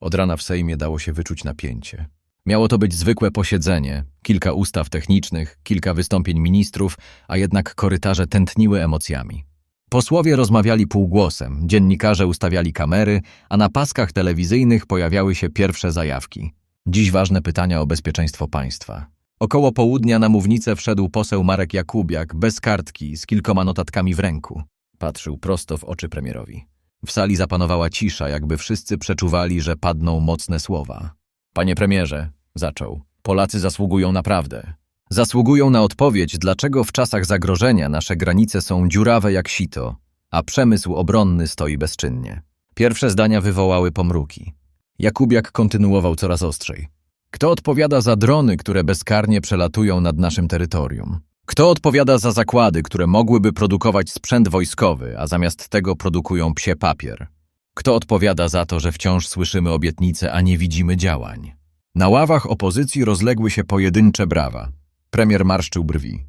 Od rana w Sejmie dało się wyczuć napięcie. Miało to być zwykłe posiedzenie, kilka ustaw technicznych, kilka wystąpień ministrów, a jednak korytarze tętniły emocjami. Posłowie rozmawiali półgłosem, dziennikarze ustawiali kamery, a na paskach telewizyjnych pojawiały się pierwsze zajawki. Dziś ważne pytania o bezpieczeństwo państwa. Około południa na mównicę wszedł poseł Marek Jakubiak, bez kartki, z kilkoma notatkami w ręku. Patrzył prosto w oczy premierowi. W sali zapanowała cisza, jakby wszyscy przeczuwali, że padną mocne słowa. Panie premierze, zaczął, Polacy zasługują na prawdę. Zasługują na odpowiedź, dlaczego w czasach zagrożenia nasze granice są dziurawe jak sito, a przemysł obronny stoi bezczynnie. Pierwsze zdania wywołały pomruki. Jakubiak kontynuował coraz ostrzej. Kto odpowiada za drony, które bezkarnie przelatują nad naszym terytorium? Kto odpowiada za zakłady, które mogłyby produkować sprzęt wojskowy, a zamiast tego produkują psie papier? Kto odpowiada za to, że wciąż słyszymy obietnice, a nie widzimy działań? Na ławach opozycji rozległy się pojedyncze brawa. Premier marszczył brwi.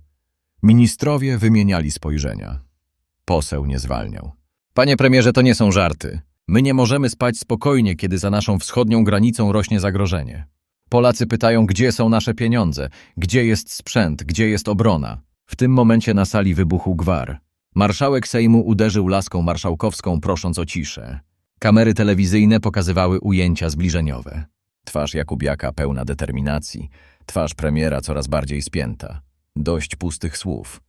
Ministrowie wymieniali spojrzenia. Poseł nie zwalniał. Panie premierze, to nie są żarty. My nie możemy spać spokojnie, kiedy za naszą wschodnią granicą rośnie zagrożenie. Polacy pytają, gdzie są nasze pieniądze, gdzie jest sprzęt, gdzie jest obrona. W tym momencie na sali wybuchł gwar. Marszałek Sejmu uderzył laską marszałkowską, prosząc o ciszę. Kamery telewizyjne pokazywały ujęcia zbliżeniowe. Twarz Jakubiaka pełna determinacji, twarz premiera coraz bardziej spięta. Dość pustych słów.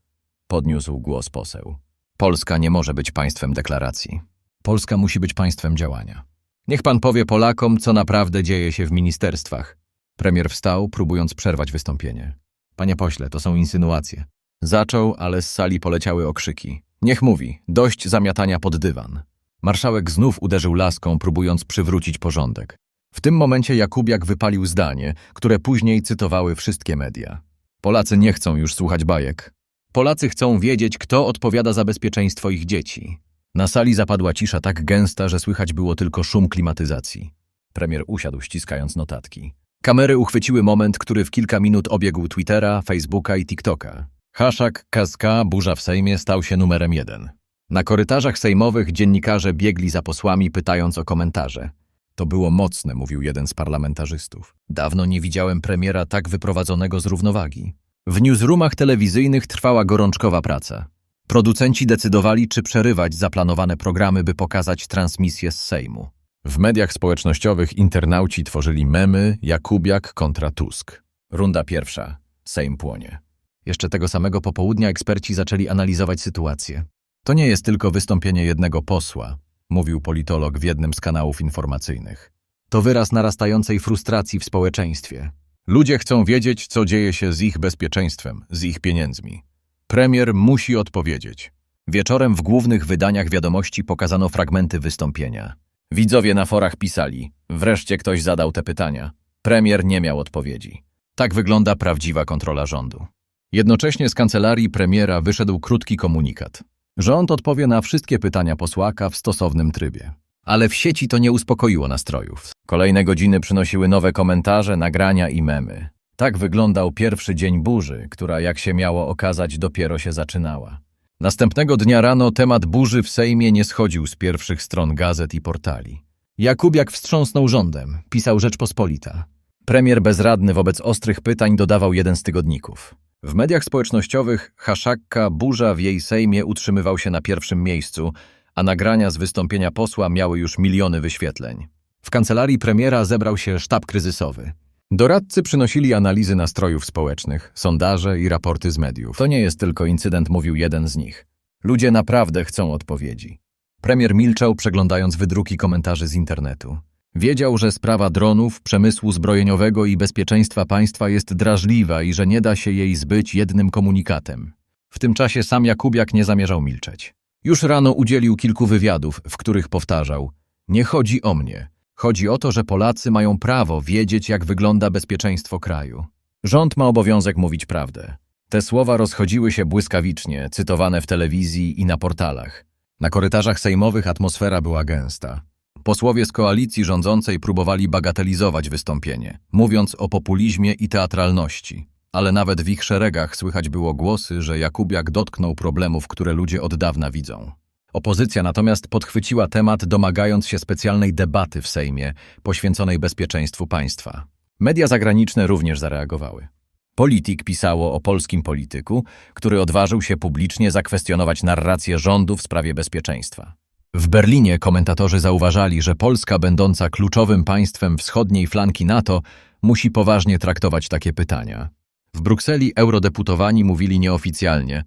Podniósł głos poseł. Polska nie może być państwem deklaracji. Polska musi być państwem działania. Niech pan powie Polakom, co naprawdę dzieje się w ministerstwach. Premier wstał, próbując przerwać wystąpienie. Panie pośle, to są insynuacje. Zaczął, ale z sali poleciały okrzyki. Niech mówi, dość zamiatania pod dywan. Marszałek znów uderzył laską, próbując przywrócić porządek. W tym momencie Jakubiak wypalił zdanie, które później cytowały wszystkie media. Polacy nie chcą już słuchać bajek. Polacy chcą wiedzieć, kto odpowiada za bezpieczeństwo ich dzieci. Na sali zapadła cisza tak gęsta, że słychać było tylko szum klimatyzacji. Premier usiadł, ściskając notatki. Kamery uchwyciły moment, który w kilka minut obiegł Twittera, Facebooka i TikToka. Hashtag KSK Burza w Sejmie stał się numerem jeden. Na korytarzach sejmowych dziennikarze biegli za posłami, pytając o komentarze. To było mocne, mówił jeden z parlamentarzystów. Dawno nie widziałem premiera tak wyprowadzonego z równowagi. W newsroomach telewizyjnych trwała gorączkowa praca. Producenci decydowali, czy przerywać zaplanowane programy, by pokazać transmisję z Sejmu. W mediach społecznościowych internauci tworzyli memy Jakubiak kontra Tusk. Runda pierwsza. Sejm płonie. Jeszcze tego samego popołudnia eksperci zaczęli analizować sytuację. To nie jest tylko wystąpienie jednego posła, mówił politolog w jednym z kanałów informacyjnych. To wyraz narastającej frustracji w społeczeństwie. Ludzie chcą wiedzieć, co dzieje się z ich bezpieczeństwem, z ich pieniędzmi. Premier musi odpowiedzieć. Wieczorem w głównych wydaniach wiadomości pokazano fragmenty wystąpienia. Widzowie na forach pisali: Wreszcie ktoś zadał te pytania. Premier nie miał odpowiedzi. Tak wygląda prawdziwa kontrola rządu. Jednocześnie z kancelarii premiera wyszedł krótki komunikat. Rząd odpowie na wszystkie pytania posłaka w stosownym trybie. Ale w sieci to nie uspokoiło nastrojów. Kolejne godziny przynosiły nowe komentarze, nagrania i memy. Tak wyglądał pierwszy dzień burzy, która, jak się miało okazać, dopiero się zaczynała. Następnego dnia rano temat burzy w Sejmie nie schodził z pierwszych stron gazet i portali. Jakubiak wstrząsnął rządem, pisał Rzeczpospolita. Premier bezradny wobec ostrych pytań dodawał jeden z tygodników. W mediach społecznościowych haszakka burza w jej Sejmie utrzymywał się na pierwszym miejscu, a nagrania z wystąpienia posła miały już miliony wyświetleń. W kancelarii premiera zebrał się sztab kryzysowy. Doradcy przynosili analizy nastrojów społecznych, sondaże i raporty z mediów. To nie jest tylko incydent, mówił jeden z nich. Ludzie naprawdę chcą odpowiedzi. Premier milczał, przeglądając wydruki komentarzy z internetu. Wiedział, że sprawa dronów, przemysłu zbrojeniowego i bezpieczeństwa państwa jest drażliwa i że nie da się jej zbyć jednym komunikatem. W tym czasie sam Jakubiak nie zamierzał milczeć. Już rano udzielił kilku wywiadów, w których powtarzał: Nie chodzi o mnie. Chodzi o to, że Polacy mają prawo wiedzieć, jak wygląda bezpieczeństwo kraju. Rząd ma obowiązek mówić prawdę. Te słowa rozchodziły się błyskawicznie, cytowane w telewizji i na portalach. Na korytarzach sejmowych atmosfera była gęsta. Posłowie z koalicji rządzącej próbowali bagatelizować wystąpienie, mówiąc o populizmie i teatralności. Ale nawet w ich szeregach słychać było głosy, że Jakubiak dotknął problemów, które ludzie od dawna widzą. Opozycja natomiast podchwyciła temat, domagając się specjalnej debaty w Sejmie poświęconej bezpieczeństwu państwa. Media zagraniczne również zareagowały. Politik pisało o polskim polityku, który odważył się publicznie zakwestionować narrację rządu w sprawie bezpieczeństwa. W Berlinie komentatorzy zauważali, że Polska, będąca kluczowym państwem wschodniej flanki NATO, musi poważnie traktować takie pytania. W Brukseli eurodeputowani mówili nieoficjalnie: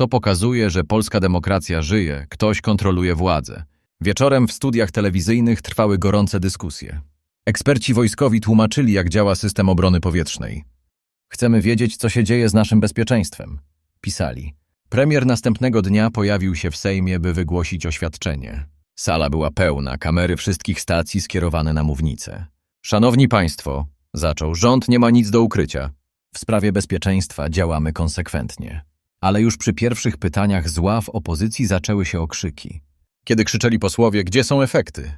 To pokazuje, że polska demokracja żyje, ktoś kontroluje władzę. Wieczorem w studiach telewizyjnych trwały gorące dyskusje. Eksperci wojskowi tłumaczyli, jak działa system obrony powietrznej. Chcemy wiedzieć, co się dzieje z naszym bezpieczeństwem, pisali. Premier następnego dnia pojawił się w Sejmie, by wygłosić oświadczenie. Sala była pełna, kamery wszystkich stacji skierowane na mównicę. Szanowni Państwo, zaczął, rząd nie ma nic do ukrycia. W sprawie bezpieczeństwa działamy konsekwentnie. Ale już przy pierwszych pytaniach z ław opozycji zaczęły się okrzyki. Kiedy krzyczeli posłowie, gdzie są efekty?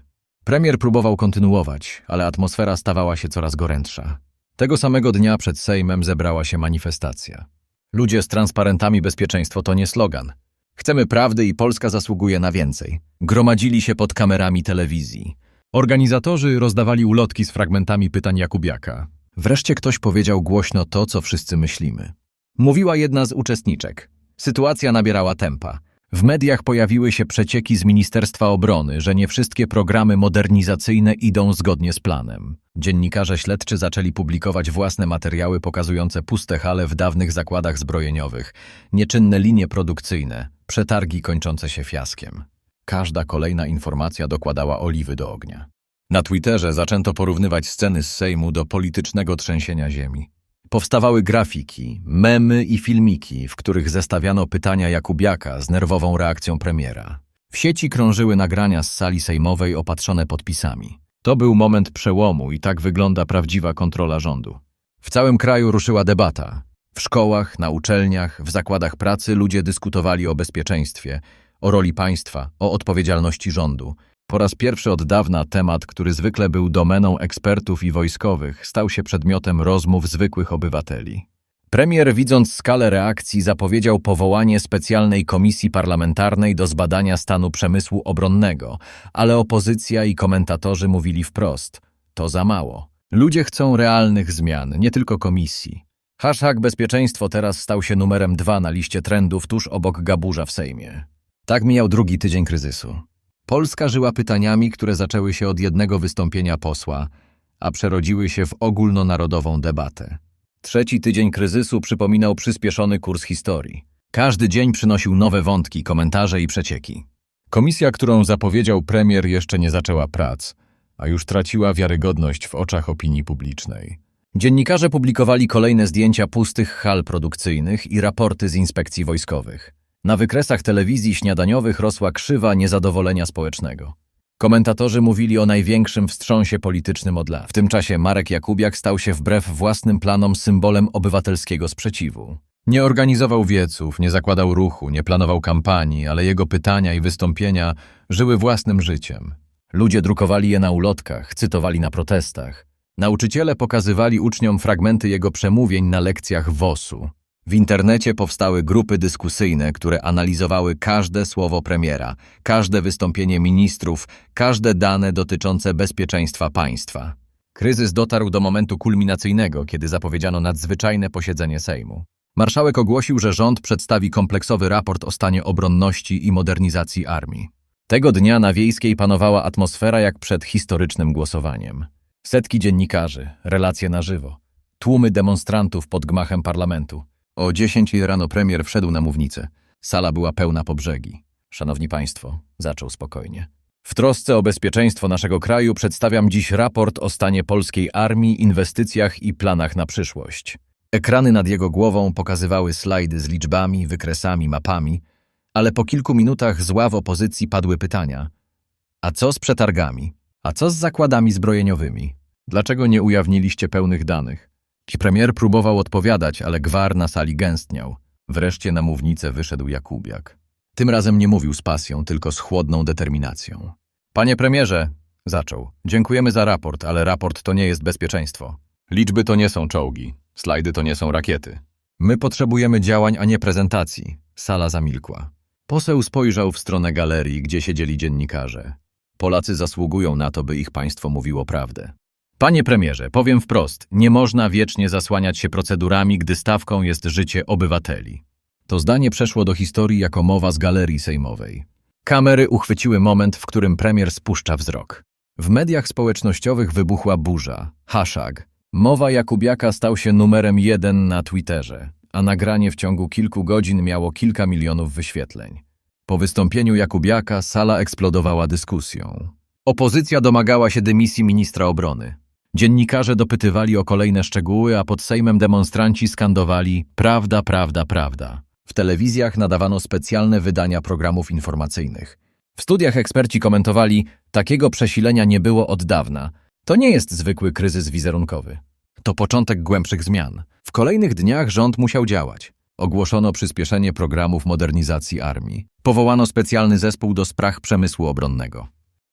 Premier próbował kontynuować, ale atmosfera stawała się coraz gorętsza. Tego samego dnia przed Sejmem zebrała się manifestacja. Ludzie z transparentami bezpieczeństwo to nie slogan. Chcemy prawdy i Polska zasługuje na więcej. Gromadzili się pod kamerami telewizji. Organizatorzy rozdawali ulotki z fragmentami pytań Jakubiaka. Wreszcie ktoś powiedział głośno to, co wszyscy myślimy. Mówiła jedna z uczestniczek. Sytuacja nabierała tempa. W mediach pojawiły się przecieki z Ministerstwa Obrony, że nie wszystkie programy modernizacyjne idą zgodnie z planem. Dziennikarze śledczy zaczęli publikować własne materiały pokazujące puste hale w dawnych zakładach zbrojeniowych, nieczynne linie produkcyjne, przetargi kończące się fiaskiem. Każda kolejna informacja dokładała oliwy do ognia. Na Twitterze zaczęto porównywać sceny z Sejmu do politycznego trzęsienia ziemi. Powstawały grafiki, memy i filmiki, w których zestawiano pytania Jakubiaka z nerwową reakcją premiera. W sieci krążyły nagrania z sali sejmowej opatrzone podpisami. To był moment przełomu i tak wygląda prawdziwa kontrola rządu. W całym kraju ruszyła debata. W szkołach, na uczelniach, w zakładach pracy ludzie dyskutowali o bezpieczeństwie, o roli państwa, o odpowiedzialności rządu. Po raz pierwszy od dawna temat, który zwykle był domeną ekspertów i wojskowych, stał się przedmiotem rozmów zwykłych obywateli. Premier, widząc skalę reakcji, zapowiedział powołanie specjalnej komisji parlamentarnej do zbadania stanu przemysłu obronnego, ale opozycja i komentatorzy mówili wprost: to za mało. Ludzie chcą realnych zmian, nie tylko komisji. Hashtag bezpieczeństwo teraz stał się numerem dwa na liście trendów tuż obok Gaburza w Sejmie. Tak mijał drugi tydzień kryzysu. Polska żyła pytaniami, które zaczęły się od jednego wystąpienia posła, a przerodziły się w ogólnonarodową debatę. Trzeci tydzień kryzysu przypominał przyspieszony kurs historii. Każdy dzień przynosił nowe wątki, komentarze i przecieki. Komisja, którą zapowiedział premier, jeszcze nie zaczęła prac, a już traciła wiarygodność w oczach opinii publicznej. Dziennikarze publikowali kolejne zdjęcia pustych hal produkcyjnych i raporty z inspekcji wojskowych. Na wykresach telewizji śniadaniowych rosła krzywa niezadowolenia społecznego. Komentatorzy mówili o największym wstrząsie politycznym od lat. W tym czasie Marek Jakubiak stał się wbrew własnym planom symbolem obywatelskiego sprzeciwu. Nie organizował wieców, nie zakładał ruchu, nie planował kampanii, ale jego pytania i wystąpienia żyły własnym życiem. Ludzie drukowali je na ulotkach, cytowali na protestach. Nauczyciele pokazywali uczniom fragmenty jego przemówień na lekcjach WOS-u. W internecie powstały grupy dyskusyjne, które analizowały każde słowo premiera, każde wystąpienie ministrów, każde dane dotyczące bezpieczeństwa państwa. Kryzys dotarł do momentu kulminacyjnego, kiedy zapowiedziano nadzwyczajne posiedzenie Sejmu. Marszałek ogłosił, że rząd przedstawi kompleksowy raport o stanie obronności i modernizacji armii. Tego dnia na Wiejskiej panowała atmosfera jak przed historycznym głosowaniem. Setki dziennikarzy, relacje na żywo, tłumy demonstrantów pod gmachem parlamentu. O 10 rano premier wszedł na mównicę. Sala była pełna po brzegi. Szanowni Państwo, zaczął spokojnie. W trosce o bezpieczeństwo naszego kraju przedstawiam dziś raport o stanie polskiej armii, inwestycjach i planach na przyszłość. Ekrany nad jego głową pokazywały slajdy z liczbami, wykresami, mapami, ale po kilku minutach z ław opozycji padły pytania. A co z przetargami? A co z zakładami zbrojeniowymi? Dlaczego nie ujawniliście pełnych danych? Premier próbował odpowiadać, ale gwar na sali gęstniał. Wreszcie na mównicę wyszedł Jakubiak. Tym razem nie mówił z pasją, tylko z chłodną determinacją. Panie premierze, zaczął. Dziękujemy za raport, ale raport to nie jest bezpieczeństwo. Liczby to nie są czołgi, slajdy to nie są rakiety. My potrzebujemy działań, a nie prezentacji. Sala zamilkła. Poseł spojrzał w stronę galerii, gdzie siedzieli dziennikarze. Polacy zasługują na to, by ich państwo mówiło prawdę. Panie premierze, powiem wprost, nie można wiecznie zasłaniać się procedurami, gdy stawką jest życie obywateli. To zdanie przeszło do historii jako mowa z galerii sejmowej. Kamery uchwyciły moment, w którym premier spuszcza wzrok. W mediach społecznościowych wybuchła burza. Hashtag. Mowa Jakubiaka stał się numerem jeden na Twitterze, a nagranie w ciągu kilku godzin miało kilka milionów wyświetleń. Po wystąpieniu Jakubiaka sala eksplodowała dyskusją. Opozycja domagała się dymisji ministra obrony. Dziennikarze dopytywali o kolejne szczegóły, a pod Sejmem demonstranci skandowali prawda, prawda, prawda. W telewizjach nadawano specjalne wydania programów informacyjnych. W studiach eksperci komentowali, takiego przesilenia nie było od dawna. To nie jest zwykły kryzys wizerunkowy. To początek głębszych zmian. W kolejnych dniach rząd musiał działać. Ogłoszono przyspieszenie programów modernizacji armii. Powołano specjalny zespół do spraw przemysłu obronnego.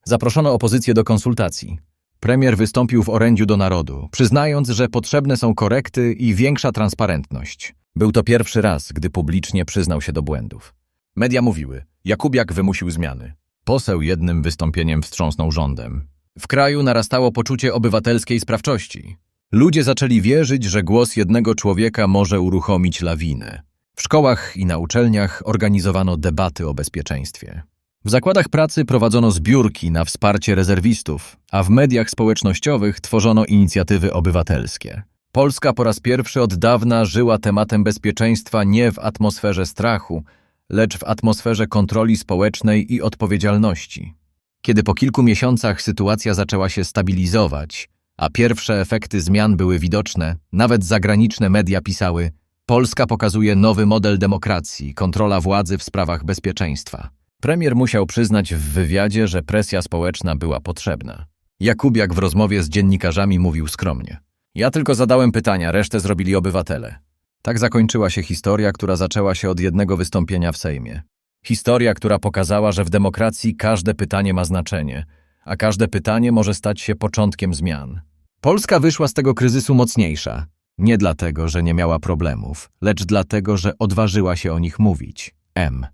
Zaproszono opozycję do konsultacji. Premier wystąpił w orędziu do narodu, przyznając, że potrzebne są korekty i większa transparentność. Był to pierwszy raz, gdy publicznie przyznał się do błędów. Media mówiły, Jakubiak wymusił zmiany. Poseł jednym wystąpieniem wstrząsnął rządem. W kraju narastało poczucie obywatelskiej sprawczości. Ludzie zaczęli wierzyć, że głos jednego człowieka może uruchomić lawinę. W szkołach i na uczelniach organizowano debaty o bezpieczeństwie. W zakładach pracy prowadzono zbiórki na wsparcie rezerwistów, a w mediach społecznościowych tworzono inicjatywy obywatelskie. Polska po raz pierwszy od dawna żyła tematem bezpieczeństwa nie w atmosferze strachu, lecz w atmosferze kontroli społecznej i odpowiedzialności. Kiedy po kilku miesiącach sytuacja zaczęła się stabilizować, a pierwsze efekty zmian były widoczne, nawet zagraniczne media pisały: Polska pokazuje nowy model demokracji, kontrola władzy w sprawach bezpieczeństwa. Premier musiał przyznać w wywiadzie, że presja społeczna była potrzebna. Jakubiak w rozmowie z dziennikarzami mówił skromnie. Ja tylko zadałem pytania, resztę zrobili obywatele. Tak zakończyła się historia, która zaczęła się od jednego wystąpienia w Sejmie. Historia, która pokazała, że w demokracji każde pytanie ma znaczenie, a każde pytanie może stać się początkiem zmian. Polska wyszła z tego kryzysu mocniejsza. Nie dlatego, że nie miała problemów, lecz dlatego, że odważyła się o nich mówić. M.